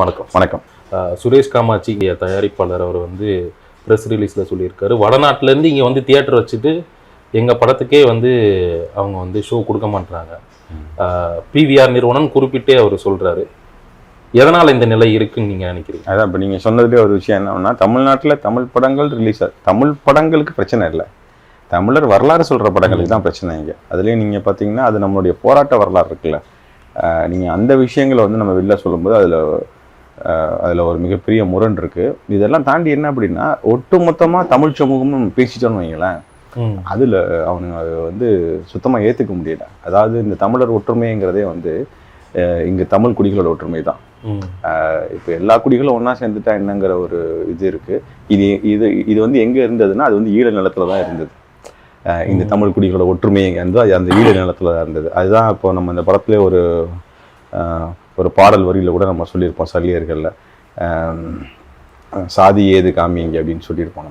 வணக்கம். வணக்கம். சுரேஷ் காமாட்சி இங்க தயாரிப்பாளர் அவர் வந்து ப்ரெஸ் ரிலீஸில் சொல்லியிருக்காரு. வடநாட்டிலேருந்து இங்கே வந்து தியேட்டர் வச்சுட்டு எங்கள் படத்துக்கே வந்து அவங்க வந்து ஷோ கொடுக்க மாட்டாங்க பிவிஆர் நிறுவனம் குறிப்பிட்டே அவர் சொல்றாரு. எதனால் இந்த நிலை இருக்குன்னு நீங்கள் நினைக்கிறீங்க? அதான் இப்போ நீங்கள் சொன்னதுலேயே ஒரு விஷயம் என்னன்னா தமிழ்நாட்டில் தமிழ் படங்கள் ரிலீஸ் தமிழ் படங்களுக்கு பிரச்சனை இல்லை. தமிழர் வரலாறு சொல்கிற படங்களுக்கு தான் பிரச்சனை இங்கே. அதுலேயும் நீங்கள் பார்த்தீங்கன்னா அது நம்மளுடைய போராட்ட வரலாறு இருக்குல்ல. நீங்கள் அந்த விஷயங்களை வந்து நம்ம வெளில சொல்லும்போது அதில் அதில் ஒரு மிகப்பெரிய முரண் இருக்குது இதெல்லாம் தாண்டி என்ன அப்படின்னா ஒட்டுமொத்தமாக தமிழ் சமூகமும் நம்ம பேசிட்டோம்னு வைங்களேன். அதில் அவனுங்க அது வந்து சுத்தமாக ஏற்றுக்க முடியல. அதாவது இந்த தமிழர் ஒற்றுமைங்கிறதே வந்து இங்கே தமிழ் குடிகளோட ஒற்றுமை தான். இப்போ எல்லா குடிகளும் ஒன்றா சேர்ந்துட்டா என்னங்கிற ஒரு இது இருக்கு. இது இது இது வந்து எங்கே இருந்ததுன்னா அது வந்து ஈழ நிலத்துல தான் இருந்தது. இந்த தமிழ் குடிகளோட ஒற்றுமை வந்து அது அந்த ஈழ நிலத்துல தான் இருந்தது. அதுதான் இப்போ நம்ம இந்த படத்துல ஒரு ஒரு பாடல் வரியில் கூட நம்ம சொல்லியிருப்போம் சல்லியர்களில். சாதி ஏது காமிங்க அப்படின்னு சொல்லியிருப்போம் நம்ம.